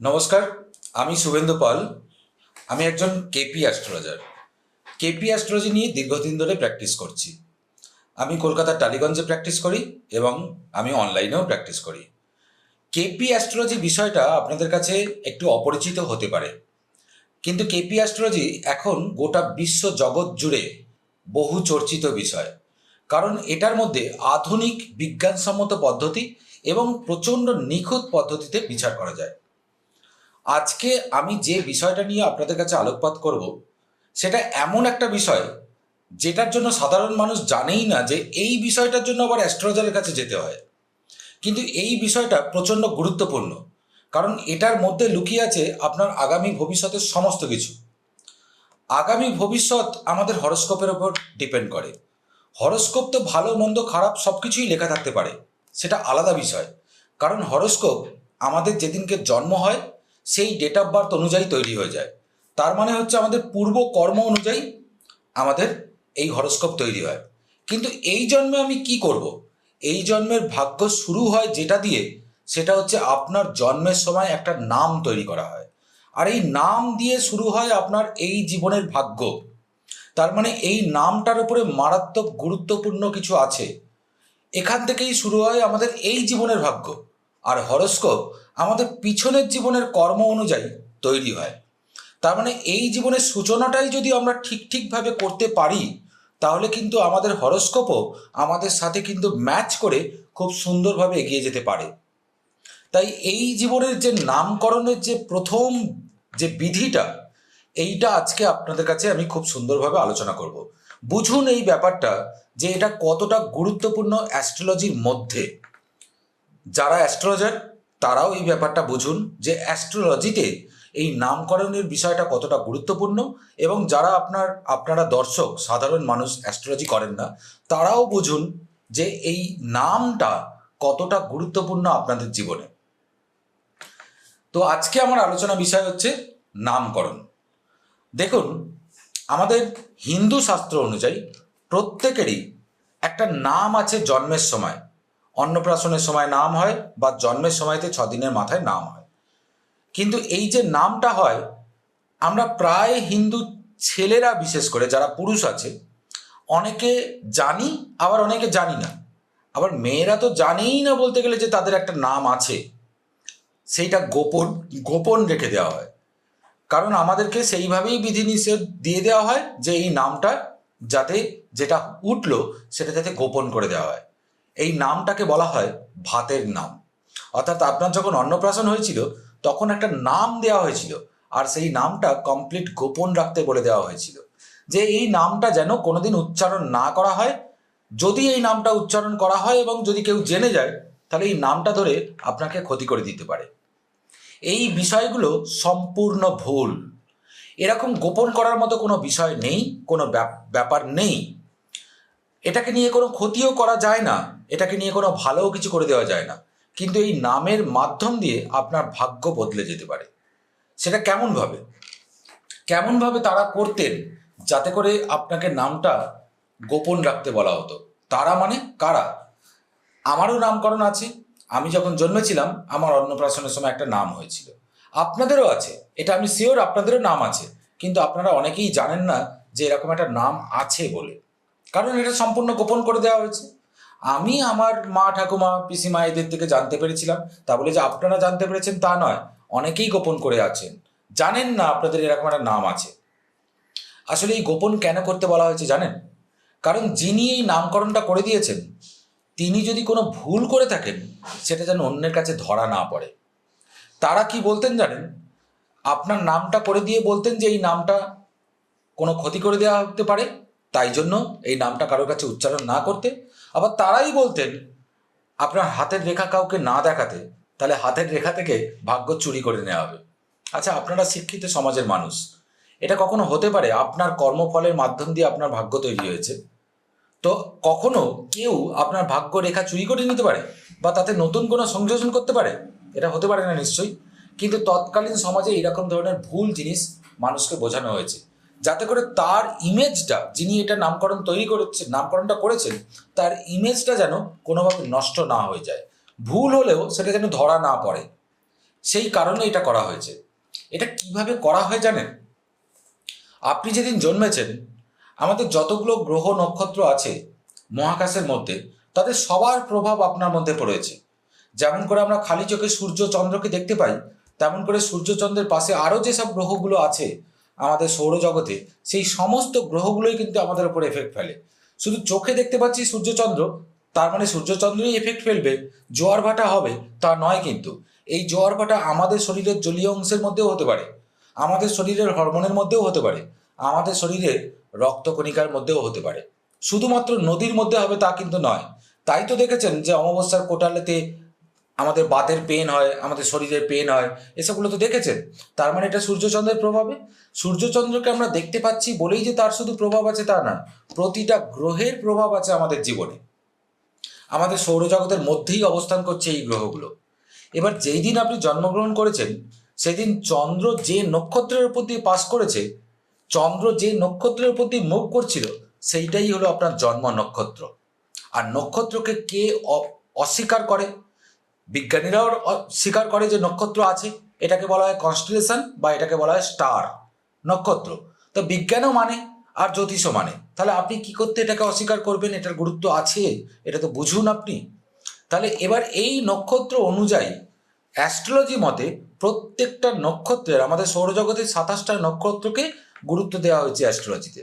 নমস্কার, আমি শুভেন্দু পাল। আমি একজন কেপি অ্যাস্ট্রোলজার। কেপি অ্যাস্ট্রোলজি নিয়ে দীর্ঘদিন ধরে প্র্যাকটিস করছি। আমি কলকাতার টালিগঞ্জে প্র্যাকটিস করি এবং আমি অনলাইনেও প্র্যাকটিস করি। কেপি অ্যাস্ট্রোলজি বিষয়টা আপনাদের কাছে একটু অপরিচিত হতে পারে। কিন্তু কেপি অ্যাস্ট্রোলজি এখন গোটা বিশ্ব জগৎ জুড়ে বহু চর্চিত বিষয়। কারণ এটার মধ্যে আধুনিক বিজ্ঞানসম্মত পদ্ধতি এবং প্রচণ্ড নিখুঁত পদ্ধতিতে বিচার করা যায়। আজকে আমি যে বিষয়টা নিয়ে আপনাদের কাছে আলোকপাত করব, সেটা এমন একটা বিষয় যেটার জন্য সাধারণ মানুষ জানেই না যে এই বিষয়টার জন্য আবার অ্যাস্ট্রোলজারের কাছে যেতে হয়। কিন্তু এই বিষয়টা প্রচণ্ড গুরুত্বপূর্ণ, কারণ এটার মধ্যে লুকিয়ে আছে আপনার আগামী ভবিষ্যতের সমস্ত কিছু। আগামী ভবিষ্যৎ আমাদের হরস্কোপের ওপর ডিপেন্ড করে। হরস্কোপ তো ভালো, মন্দ, খারাপ সব কিছুই লেখা থাকতে পারে, সেটা আলাদা বিষয়। কারণ হরস্কোপ আমাদের যেদিনকে জন্ম হয় সেই ডেট অফ বার্থ অনুযায়ী তৈরি হয়ে যায়। তার মানে হচ্ছে আমাদের পূর্ব কর্ম অনুযায়ী আমাদের এই হরস্কোপ তৈরি হয়। কিন্তু এই জন্মে আমি কি করব? এই জন্মের ভাগ্য শুরু হয় যেটা দিয়ে? সেটা হচ্ছে আপনার জন্মের সময় একটা নাম তৈরি করা হয়। আর এই নাম দিয়ে শুরু হয় আপনার এই জীবনের ভাগ্য। তার মানে এই নামটার উপরে মারাত্মক গুরুত্বপূর্ণ কিছু আছে। এখান থেকেই শুরু হয় আমাদের এই জীবনের ভাগ্য। আর হরস্কোপ আমাদের পিছনের জীবনের কর্ম অনুযায়ী তৈরি হয়। তার মানে এই জীবনের সূচনাটাই যদি আমরা ঠিক ঠিকভাবে করতে পারি, তাহলে কিন্তু আমাদের হরস্কোপও আমাদের সাথে কিন্তু ম্যাচ করে খুব সুন্দরভাবে এগিয়ে যেতে পারে। তাই এই জীবনের যে নামকরণের যে প্রথম যে বিধিটা, এইটা আজকে আপনাদের কাছে আমি খুব সুন্দরভাবে আলোচনা করব। বুঝুন এই ব্যাপারটা যে এটা কতটা গুরুত্বপূর্ণ অ্যাস্ট্রোলজির মধ্যে। যারা অ্যাস্ট্রোলজার, তারাও এই ব্যাপারটা বুঝুন যে অ্যাস্ট্রোলজিতে এই নামকরণের বিষয়টা কতটা গুরুত্বপূর্ণ এবং যারা আপনার, আপনারা দর্শক, সাধারণ মানুষ অ্যাস্ট্রোলজি করেন না, তারাও বুঝুন যে এই নামটা কতটা গুরুত্বপূর্ণ আপনাদের জীবনে। তো আজকে আমার আলোচনা বিষয় হচ্ছে নামকরণ। দেখুন, আমাদের হিন্দু শাস্ত্র অনুযায়ী প্রত্যেকেরই একটা নাম আছে জন্মের সময়। অন্নপ্রাশনের সময় নাম হয় বা জন্মের সময়তে ছ দিনের মাথায় নাম হয়। কিন্তু এই যে নামটা হয়, আমরা প্রায় হিন্দু ছেলেরা বিশেষ করে যারা পুরুষ আছে, অনেকে জানি, আবার অনেকে জানি না। আবার মেয়েরা তো জানেই না বলতে গেলে যে তাদের একটা নাম আছে। সেইটা গোপন গোপন রেখে দেওয়া হয়। কারণ আমাদেরকে সেইভাবেই বিধিনিষেধ দিয়ে দেওয়া হয় যে এই নামটা যাতে যেটা উঠল, সেটা যাতে গোপন করে দেওয়া হয়। এই নামটাকে বলা হয় ভাতের নাম। অর্থাৎ আপনার যখন অন্নপ্রাশন হয়েছিল, তখন একটা নাম দেওয়া হয়েছিল, আর সেই নামটা কমপ্লিট গোপন রাখতে বলে দেওয়া হয়েছিল। যে এই নামটা যেন কোনোদিন উচ্চারণ না করা হয়, যদি এই নামটা উচ্চারণ করা হয় এবং যদি কেউ জেনে যায়, তাহলে এই নামটা ধরে আপনাকে ক্ষতি করে দিতে পারে। এই বিষয়গুলো সম্পূর্ণ ভুল। এরকম গোপন করার মতো কোনো বিষয় নেই, কোনো ব্যাপ- ব্যাপার নেই। এটাকে নিয়ে কোনো ক্ষতিও করা যায় না। এটাকে নিয়ে কোনো ভালোও কিছু করে দেওয়া যায় না। কিন্তু এই নামের মাধ্যম দিয়ে আপনার ভাগ্য বদলে যেতে পারে। সেটা কেমনভাবে? কেমনভাবে তারা করতেন যাতে করে আপনাকে নামটা গোপন রাখতে বলা হতো? তারা মানে কারা? আমারও নামকরণ আছে। আমি যখন জন্মেছিলাম, আমার অন্নপ্রাশনের সময় একটা নাম হয়েছিল। আপনাদেরও আছে। এটা আমি শিওর আপনাদেরও নাম আছে। কিন্তু আপনারা অনেকেই জানেন না যে এরকম একটা নাম আছে বলে। কারণ এটা সম্পূর্ণ গোপন করে দেওয়া হয়েছে। আমি আমার মা ঠাকুমা, পিসিমা এদের থেকে জানতে পেরেছিলাম। তা বলে যে আপনারা জানতে পেরেছেন, তা নয়। অনেকেই গোপন করে আছেন। জানেন না আপনাদের এরকম একটা নাম আছে। আসলে এই গোপন কেন করতে বলা হয়েছে জানেন? কারণ যিনি এই নামকরণটা করে দিয়েছেন, তিনি যদি কোনো ভুল করে থাকেন, সেটা যেন অন্যের কাছে ধরা না পড়ে। তারা কি বলতেন জানেন? আপনার নামটা করে দিয়ে বলতেন যে এই নামটা কোনো ক্ষতি করে দেওয়া হতে পারে, তাই জন্য এই নামটা কারোর কাছে উচ্চারণ না করতে। আবার তারাই বলতেন, আপনার হাতের রেখা কাউকে না দেখাতে, তাহলে হাতের রেখা থেকে ভাগ্য চুরি করে নেওয়া হবে। আচ্ছা আপনারা শিক্ষিত সমাজের মানুষ, এটা কখনো হতে পারে আপনার কর্মফলের মাধ্যম দিয়ে আপনার ভাগ্য তৈরি হয়েছে? তো কখনো কেউ আপনার ভাগ্য রেখা চুরি করে নিতে পারে বা তাতে নতুন কোনো সংযোজন করতে পারে? এটা হতে পারে না নিশ্চয়ই। কিন্তু তৎকালীন সমাজে এরকম ধরনের ভুল জিনিস মানুষকে বোঝানো হয়েছে। যাতে করে তার ইমেজটা যিনি এটা নামকরণ তৈরি করেছেন নামকরণটা করেছেন, তার ইমেজটা যেন কোনোভাবে নষ্ট না হয়ে যায়। ভুল হলেও সেটা যেন ধরা না পড়ে। সেই কারণে এটা করা হয়েছে। এটা কীভাবে করা হয় জানেন? আপনি যেদিন জন্মেছেন, আমাদের যতগুলো গ্রহ নক্ষত্র আছে মহাকাশের মধ্যে, তাদের সবার প্রভাব আপনার মধ্যে পড়েছে। যেমন করে আমরা খালি চোখে সূর্য চন্দ্রকে দেখতে পাই, তেমন করে সূর্যচন্দ্রের পাশে আরও যেসব গ্রহগুলো আছে আমাদের সৌরজগতে, সেই সমস্ত গ্রহগুলোই কিন্তু আমাদের উপর এফেক্ট ফেলে। শুধু চোখে দেখতে পাচ্ছি সূর্যচন্দ্র, তার মানে সূর্যচন্দ্রই এফেক্ট ফেলবে, জোয়ার ভাটা হবে, তা নয় কিন্তু। এই জোয়ার ভাটা আমাদের শরীরের জলীয় অংশের মধ্যেও হতে পারে, আমাদের শরীরের হরমোনের মধ্যেও হতে পারে, আমাদের শরীরের রক্তকণিকার মধ্যেও হতে পারে। শুধুমাত্র নদীর মধ্যে হবে তা কিন্তু নয়। তাই তো দেখেছেন যে অমাবস্যার কোটালেতে আমাদের বাতের পেন হয়, আমাদের শরীরের পেন হয়, এসবগুলো তো দেখেছেন। তার মানে এটা সূর্যচন্দ্রের প্রভাবে। সূর্যচন্দ্রকে আমরা দেখতে পাচ্ছি বলেই যে তার শুধু প্রভাব আছে তা না, প্রতিটা গ্রহের প্রভাব আছে আমাদের জীবনে। আমাদের সৌরজগতের মধ্যেই অবস্থান করছে এই গ্রহগুলো। এবার যেই দিন আপনি জন্মগ্রহণ করেছেন, সেদিন চন্দ্র যে নক্ষত্রের উপর দিয়ে পাস করেছে, চন্দ্র যে নক্ষত্রের উপর দিয়ে মুখ করছিল, সেইটাই হলো আপনার জন্ম নক্ষত্র। আর নক্ষত্রকে কে অস্বীকার করে? বিজ্ঞানীরাও স্বীকার করে যে নক্ষত্র আছে, এটাকে বলা হয় কনস্টেলেশন বা এটাকে বলা হয় স্টার নক্ষত্র। তো বিজ্ঞানও মানে আর জ্যোতিষও মানে। তাহলে আপনি কি করতে এটাকে অস্বীকার করবেন? এটার গুরুত্ব আছে? এটা তো বুঝুন আপনি। তাহলে এবার এই নক্ষত্র অনুযায়ী অ্যাস্ট্রোলজি মতে প্রত্যেকটা নক্ষত্রের, আমাদের সৌরজগতের সাতাশটা নক্ষত্রকে গুরুত্ব দেওয়া হয়েছে অ্যাস্ট্রোলজিতে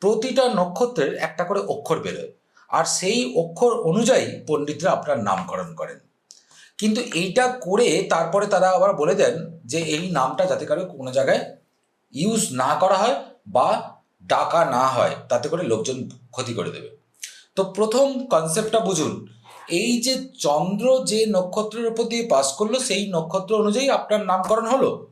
প্রতিটা নক্ষত্রের একটা করে অক্ষর বেরোয়। আর সেই অক্ষর অনুযায়ী পণ্ডিতরা আপনার নামকরণ করেন। কিন্তু এইটা করে তারপরে তারা আবার বলে দেন যে এই নামটা যাতে করে কোনো জায়গায় ইউজ না করা হয় বা ডাকা না হয়, তাতে করে লোকজন ক্ষতি করে দেবে। তো প্রথম কনসেপ্টটা বুঝুন, এই যে চন্দ্র যে নক্ষত্রের উপর দিয়ে পাস করল, সেই নক্ষত্র অনুযায়ী আপনার নামকরণ হলো।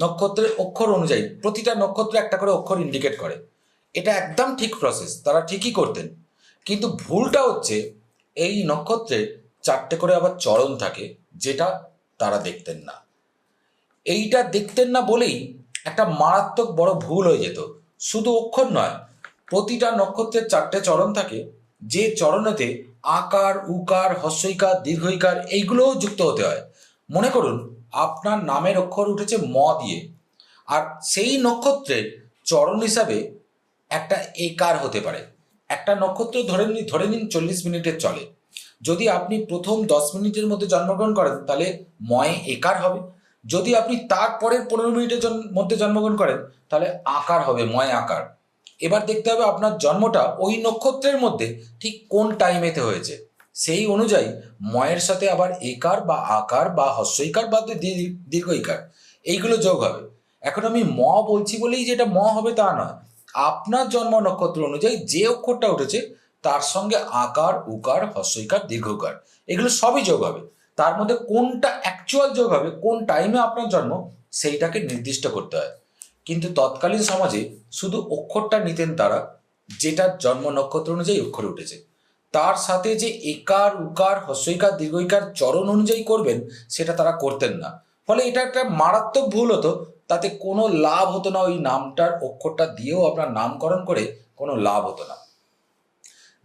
নক্ষত্রের অক্ষর অনুযায়ী, প্রতিটা নক্ষত্র একটা করে অক্ষর ইন্ডিকেট করে। এটা একদম ঠিক প্রসেস তারা ঠিকই করতেন। কিন্তু ভুলটা হচ্ছে, এই নক্ষত্রে চারটে করে আবার চরণ থাকে, যেটা তারা দেখতেন না। এইটা দেখতেন না বলেই একটা মারাত্মক বড় ভুল হয়ে যেত। শুধু অক্ষর নয়, প্রতিটা নক্ষত্রের চারটে চরণ থাকে, যে চরণেতে আকার, উকার, হস্যইকার, দীর্ঘইকার এইগুলোও যুক্ত হতে হয়। মনে করুন, আপনার নামের অক্ষর উঠেছে ম দিয়ে, আর সেই নক্ষত্রের চরণ হিসাবে একটা একার হতে পারে। একটা নক্ষত্র ধরে ধরে নিন চল্লিশ মিনিটের চলে। যদি আপনি প্রথম দশ মিনিটের মধ্যে জন্মগ্রহণ করেন, তাহলে ময়ে একার হবে। যদি আপনি তারপরের পনেরো মিনিটের মধ্যে জন্মগ্রহণ করেন, তাহলে আকার হবে, ময় আকার। এবার দেখতে হবে আপনার জন্মটা ওই নক্ষত্রের মধ্যে ঠিক কোন টাইমেতে হয়েছে। সেই অনুযায়ী ময়ের সাথে আবার একার বা আকার বা হস্যইকার বা দীর্ঘইকার, এইগুলো যোগ হবে। এখন আমি ম বলছি বলেই যেটা ম হবে তা নয়। আপনার জন্ম নক্ষত্র অনুযায়ী যে অক্ষরটা উঠেছে তার সঙ্গে আকার, উকার হস্যইকার দীর্ঘকার, এগুলো সবই যোগ হবে। তার মধ্যে কোনটা অ্যাকচুয়াল যোগ হবে, কোন টাইমে আপনার জন্ম, সেইটাকে নির্দিষ্ট করতে হয়। কিন্তু তৎকালীন সমাজে শুধু অক্ষরটা নিতেন তারা, যেটা জন্ম নক্ষত্র অনুযায়ী অক্ষর উঠেছে। তার সাথে যে একার, উকার হস্যইকার দীর্ঘইকার চরণ অনুযায়ী করবেন, সেটা তারা করতেন না। ফলে এটা একটা মারাত্মক ভুল হতো, তাতে কোনো লাভ হতো না ওই নামটার অক্ষরটা দিয়েও আপনার নামকরণ করে কোনো লাভ হতো না।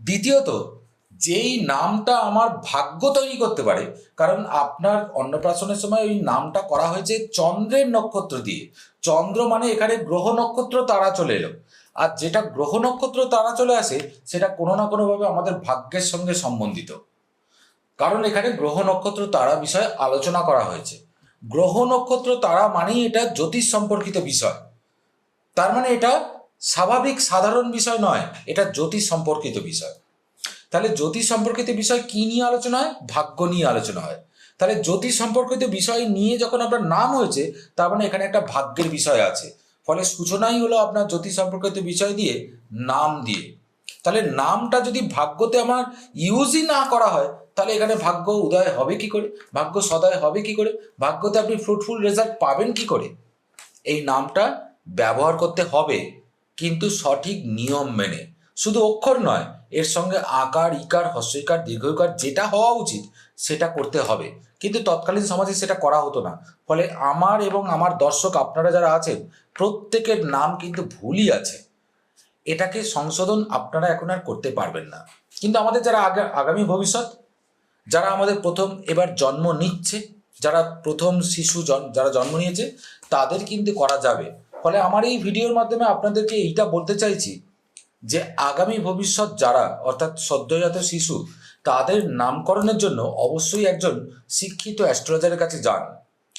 দ্বিতীয়ত, যেই নামটা আমার ভাগ্য তৈরি করতে পারে, কারণ আপনার অন্নপ্রাশনের সময় ওই নামটা করা হয়েছে চন্দ্রের নক্ষত্র দিয়ে। চন্দ্র মানে এখানে গ্রহ নক্ষত্র তারা চলে এলো। আর যেটা গ্রহ নক্ষত্র তারা চলে আসে, সেটা কোনো না কোনোভাবে আমাদের ভাগ্যের সঙ্গে সম্বন্ধিত। কারণ এখানে গ্রহ নক্ষত্র তারা বিষয়ে আলোচনা করা হয়েছে। গ্রহ নক্ষত্র তারা মানেই এটা জ্যোতিষ সম্পর্কিত বিষয়। তার মানে এটা স্বাভাবিক সাধারণ বিষয় নয়, এটা জ্যোতিষ সম্পর্কিত বিষয়। তাহলে জ্যোতিষ সম্পর্কিত বিষয় কি নিয়ে আলোচনা হয়? ভাগ্য নিয়ে আলোচনা হয়। তাহলে জ্যোতিষ সম্পর্কিত বিষয় নিয়ে যখন আপনার নাম হয়েছে, তার মানে এখানে একটা ভাগ্যের বিষয় আছে। ফলে সূচনাই হলো আপনার জ্যোতিষ সম্পর্কিত বিষয় দিয়ে, নাম দিয়ে। তাহলে নামটা যদি ভাগ্যতে আমার ইউজই না করা হয়, তাহলে এখানে ভাগ্য উদয় হবে কি করে? ভাগ্য সদয় হবে কি করে? ভাগ্যতে আপনি ফ্রুটফুল রেজাল্ট পাবেন কি করে? এই নামটা ব্যবহার করতে হবে। কিন্তু সঠিক নিয়ম মেনে। শুধু অক্ষর নয়, এর সঙ্গে আকার, ইকার হস্যইকার দীর্ঘইকার যেটা হওয়া উচিত সেটা করতে হবে। কিন্তু তৎকালীন সমাজে সেটা করা হতো না। ফলে আমার এবং আমার দর্শক আপনারা যারা আছেন, প্রত্যেকের নাম কিন্তু ভুলই আছে। এটাকে সংশোধন আপনারা এখন আর করতে পারবেন না। কিন্তু আমাদের যারা আগা- আগামী ভবিষ্যৎ, যারা আমাদের প্রথম এবার জন্ম নিচ্ছে, যারা প্রথম শিশু যারা জন্ম নিয়েছে, তাদের কিন্তু করা যাবে। ফলে আমার এই ভিডিওর মাধ্যমে আপনাদেরকে এইটা বলতে চাইছি যে আগামী ভবিষ্যৎ যারা, অর্থাৎ সদ্যজাত শিশু, তাদের নামকরণের জন্য অবশ্যই একজন শিক্ষিত অ্যাস্ট্রোলজারের কাছে যান।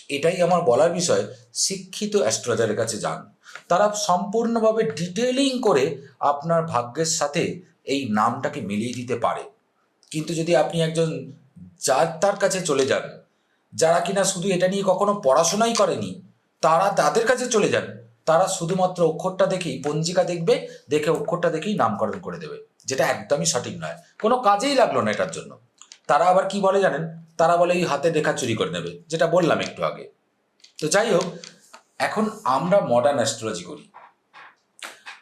এটাই আমার বলার বিষয়, শিক্ষিত অ্যাস্ট্রোলজারের কাছে যান। তারা সম্পূর্ণভাবে ডিটেলিং করে আপনার ভাগ্যের সাথে এই নামটাকে মিলিয়ে দিতে পারে। কিন্তু যদি আপনি একজন যার তার কাছে চলে যান, যারা কিনা শুধু এটা নিয়ে কখনো পড়াশোনাই করেনি, তারা তাদের কাছে চলে যান তারা শুধুমাত্র অক্ষরটা দেখেই পঞ্জিকা দেখবে, দেখে অক্ষরটা দেখেই নামকরণ করে দেবে, যেটা একদমই সঠিক নয়। কোনো কাজেই লাগল না এটার জন্য। তারা আবার কি বলে জানেন? তারা বলে এই হাতে রেখা চুরি করে নেবে, যেটা বললাম একটু আগে। তো যাই হোক, এখন আমরা মডার্ন অ্যাস্ট্রোলজি করি।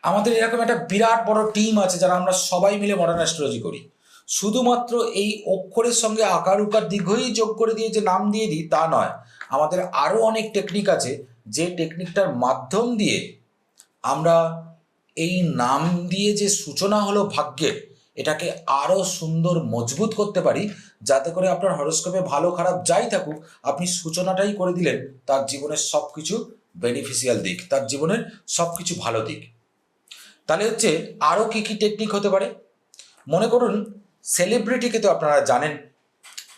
আমাদের এরকম একটা বিরাট বড় টিম আছে যারা আমরা সবাই মিলে মডার্ন অ্যাস্ট্রোলজি করি। শুধুমাত্র এই অক্ষরের সঙ্গে আকার উকার দীর্ঘই যোগ করে দিয়ে যে নাম দিয়ে দিই তা নয়, আমাদের আরও অনেক টেকনিক আছে যে টেকনিকটার মাধ্যম দিয়ে আমরা এই নাম দিয়ে যে সূচনা হলো ভাগ্যের এটাকে আরও সুন্দর মজবুত করতে পারি, যাতে করে আপনার হরস্কোপে ভালো খারাপ যাই থাকুক, আপনি সূচনাটাই করে দিলেন, তার জীবনের সব কিছু বেনিফিশিয়াল দিক, তার জীবনের সব কিছু ভালো দিক। তাহলে হচ্ছে আরও কী কী টেকনিক হতে পারে? মনে করুন সেলিব্রিটিকে তো আপনারা জানেন।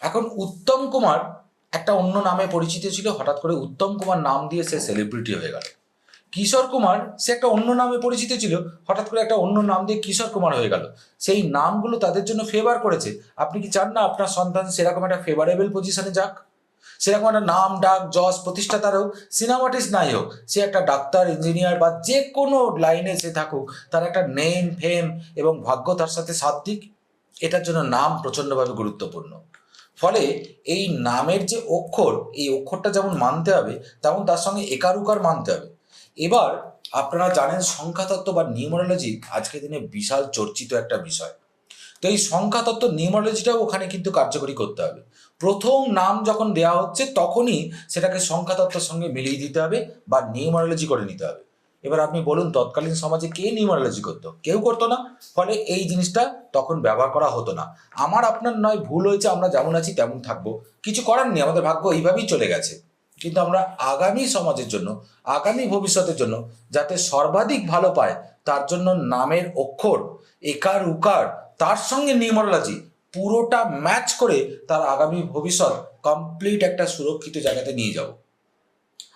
এখন উত্তম কুমার একটা অন্য নামে পরিচিত ছিল, হঠাৎ করে উত্তম কুমার নাম দিয়ে সে সেলিব্রিটি হয়ে গেল। কিশোর কুমার, সে একটা অন্য নামে পরিচিত ছিল, হঠাৎ করে একটা অন্য নাম দিয়ে কিশোর কুমার হয়ে গেল। সেই নামগুলো তাদের জন্য ফেভার করেছে। আপনি কি চান না আপনার সন্তান সেরকম একটা ফেভারেবল পজিশনে যাক? সেরকম একটা নাম, ডাক, যশ, প্রতিষ্ঠাতার হোক সিনেমাটিস্ট নাই হোক, সে একটা ডাক্তার ইঞ্জিনিয়ার বা যে কোনো লাইনে সে থাকুক, তার একটা নেম ফেম এবং ভাগ্য তার সাথে দিক এটার জন্য নাম প্রচণ্ডভাবে গুরুত্বপূর্ণ। ফলে এই নামের যে অক্ষর, এই অক্ষরটা যেমন মানতে হবে, তেমন তার সঙ্গে একার উকার মানতে হবে। এবার আপনারা জানেন সংখ্যাতত্ত্ব বা নিউমারোলজি আজকের দিনে বিশাল চর্চিত একটা বিষয়। তো এই সংখ্যাতত্ত্ব, নিউমারোলজিটাও ওখানে কিন্তু কার্যকরী করতে হবে। প্রথম নাম যখন দেওয়া হচ্ছে, তখনই সেটাকে সংখ্যাতত্ত্বের সঙ্গে মিলিয়ে দিতে হবে বা নিউমারোলজি করে নিতে হবে। এবার আপনি বলুন, তৎকালীন সমাজে কে নিউমারোলজি করতো? কেউ করতো না, ফলে এই জিনিসটা তখন ব্যবহার করা হতো না। আমার, আপনার নয়, ভুল হয়েছে, আমরা যেমন আছি তেমন থাকব। কিছু করার নেই, আমাদের ভাগ্য এইভাবেই চলে গেছে। কিন্তু আমরা আগামী সমাজের জন্য, আগামী ভবিষ্যতের জন্য, যাতে সর্বাধিক ভালো পায়, তার জন্য নামের অক্ষর, একার উকার, তার সঙ্গে নিউমারোলজি পুরোটা ম্যাচ করে তার আগামী ভবিষ্যৎ কমপ্লিট একটা সুরক্ষিত জায়গাতে নিয়ে যাব।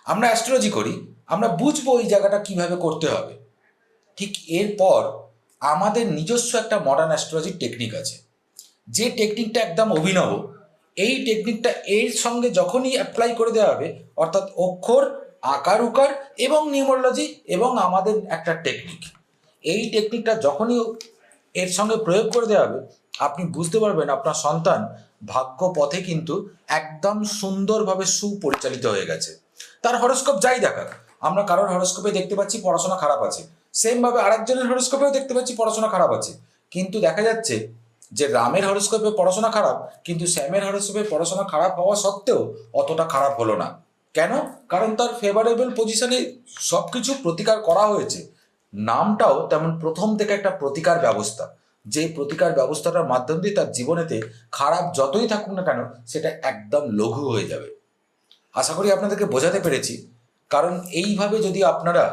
আমরা অ্যাস্ট্রোলজি করি আমরা বুঝব এই জায়গাটা কীভাবে করতে হবে। ঠিক এরপর আমাদের নিজস্ব একটা মডার্ন অ্যাস্ট্রোলজির টেকনিক আছে। যে টেকনিকটা একদম অভিনব, এই টেকনিকটা এর সঙ্গে যখনই অ্যাপ্লাই করে দেওয়া হবে, অর্থাৎ অক্ষর, আকার, উকার এবং নিউমোলজি এবং আমাদের একটা টেকনিক এই টেকনিকটা যখনই এর সঙ্গে প্রয়োগ করে দেওয়া হবে, আপনি বুঝতে পারবেন আপনার সন্তান ভাগ্য পথে কিন্তু একদম সুন্দরভাবে সুপরিচালিত হয়ে গেছে। তার হরস্কোপ যাই দেখাক আমরা কারোর হরস্কোপে দেখতে পাচ্ছি পড়াশোনা খারাপ আছে। সেমভাবে আরেকজনের হরস্কোপেও দেখতে পাচ্ছি পড়াশোনা খারাপ আছে। কিন্তু দেখা যাচ্ছে যে রামের হরস্কোপে পড়াশোনা খারাপ, কিন্তু শ্যামের হরস্কোপে পড়াশোনা খারাপ হওয়া সত্ত্বেও অতটা খারাপ হলো না। কেন? কারণ তার ফেভারেবল পজিশনে সব কিছু প্রতিকার করা হয়েছে। নামটাও তেমন প্রথম থেকে একটা প্রতিকার ব্যবস্থা। যে প্রতিকার ব্যবস্থাটার মাধ্যম দিয়ে তার জীবনেতে খারাপ যতই থাকুক না কেন, সেটা একদম লঘু হয়ে যাবে। আশা করি আপনাদেরকে বোঝাতে পেরেছি। কারণ এইভাবে যদি আপনারা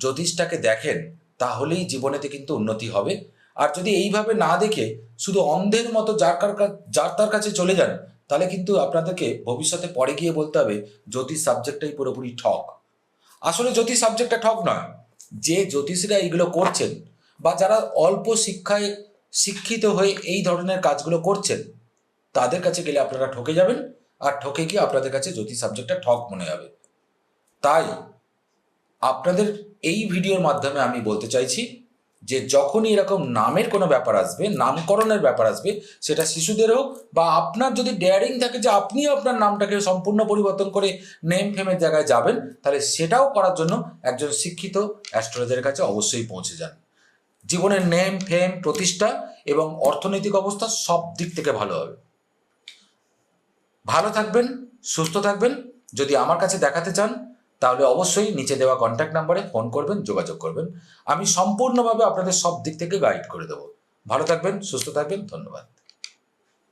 জ্যোতিষটাকে দেখেন, তাহলেই জীবনেতে কিন্তু উন্নতি হবে। আর যদি এইভাবে না দেখে শুধু অন্ধের মতো যার কার যার তার কাছে চলে যান, তাহলে কিন্তু আপনাদেরকে ভবিষ্যতে পরে গিয়ে বলতে হবে, জ্যোতিষ সাবজেক্টটাই পুরোপুরি ঠক। আসলে জ্যোতিষ সাবজেক্টটা ঠক নয়। যে জ্যোতিষীরা এইগুলো করছেন বা যারা অল্প শিক্ষায় শিক্ষিত হয়ে এই ধরনের কাজগুলো করছেন, তাদের কাছে গেলে আপনারা ঠকে যাবেন। আর ঠকে গিয়ে আপনাদের কাছে জ্যোতিষ সাবজেক্টটা ঠক মনে হবে। তাই আপনাদের এই ভিডিওর মাধ্যমে আমি বলতে চাইছি যে যখনই এরকম নামের কোনো ব্যাপার আসবে, নামকরণের ব্যাপার আসবে, সেটা শিশুদের হোক বা আপনার যদি ডেয়ারিং থাকে যে আপনিও আপনার নামটাকে সম্পূর্ণ পরিবর্তন করে নেম ফেমের জায়গায় যাবেন, তাহলে সেটাও করার জন্য একজন শিক্ষিত অ্যাস্ট্রোলজারের কাছে অবশ্যই পৌঁছে যান। জীবনের নেম ফেম প্রতিষ্ঠা এবং অর্থনৈতিক অবস্থা সব দিক থেকে ভালো হবে। ভালো থাকবেন, সুস্থ থাকবেন। যদি আমার কাছে দেখাতে চান তাহলে অবশ্যই নিচে দেওয়া কন্ট্যাক্ট নাম্বারে ফোন করবেন, যোগাযোগ করবেন। আমি সম্পূর্ণভাবে আপনাদের সব দিক থেকে গাইড করে দেবো। ভালো থাকবেন, সুস্থ থাকবেন, ধন্যবাদ।